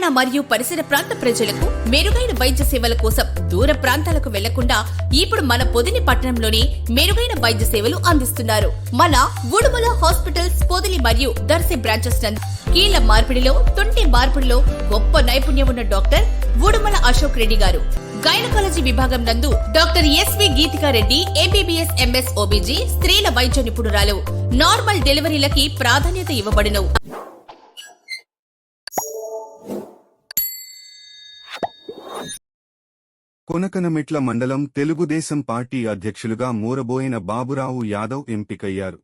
తెలంగాణ మరియు పరిసర ప్రాంత ప్రజలకు మెరుగైన వైద్య సేవల కోసం దూర ప్రాంతాలకు వెళ్ళకుండా ఇప్పుడు మన పొదిని పట్టణంలోని మెరుగైన వైద్య సేవలు అందిస్తున్నారు. మన ఉడుమల హాస్పిటల్స్ పొదిలి మరియు దర్శి బ్రాంచెస్ నందు కీళ్ళ మార్పిడిలో తుంటి మార్పిడిలో గొప్ప నైపుణ్యం ఉన్న డాక్టర్ ఉడుమల అశోక్ రెడ్డి గారు. గైనకాలజీ విభాగం నందు doctor SV Geethika Reddy MBBS MS OBG స్త్రీల వైద్య నిపుణురాలు. నార్మల్ డెలివరీలకి ప్రాధాన్యత ఇవ్వబడినవు. కొనకనమిట్ల మండలం తెలుగుదేశం పార్టీ అధ్యక్షులుగా మూరబోయిన బాబురావు యాదవ్ ఎంపికయ్యారు.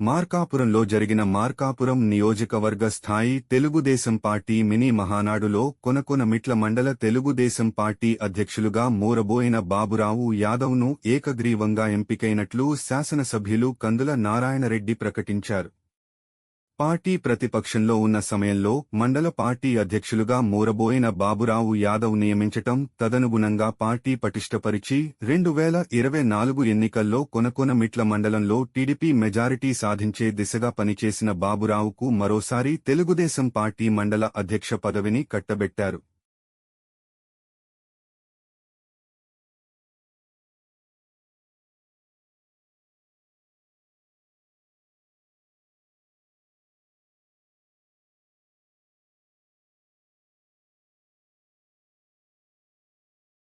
మార్కాపురంలో జరిగిన మార్కాపురం నియోజకవర్గ స్థాయి తెలుగుదేశం పార్టీ మినీ మహానాడులో కొనకొనమిట్ల మండల తెలుగుదేశం పార్టీ అధ్యక్షులుగా మూరబోయిన బాబురావు యాదవ్ను ఏకగ్రీవంగా ఎంపికైనట్లు శాసనసభ్యులు కందుల నారాయణరెడ్డి ప్రకటించారు. పార్టీ ప్రతిపక్షంలో ఉన్న సమయంలో మండల పార్టీ అధ్యక్షులుగా మూరబోయిన బాబురావు యాదవ్ నియమించటం తదనుగుణంగా పార్టీ పటిష్టపరిచి రెండు వేల ఇరవై నాలుగు ఎన్నికల్లో కొనకొనమిట్ల మండలంలో టీడీపీ మెజారిటీ సాధించే దిశగా పనిచేసిన బాబురావుకు మరోసారి తెలుగుదేశం పార్టీ మండల అధ్యక్ష పదవిని కట్టబెట్టారు.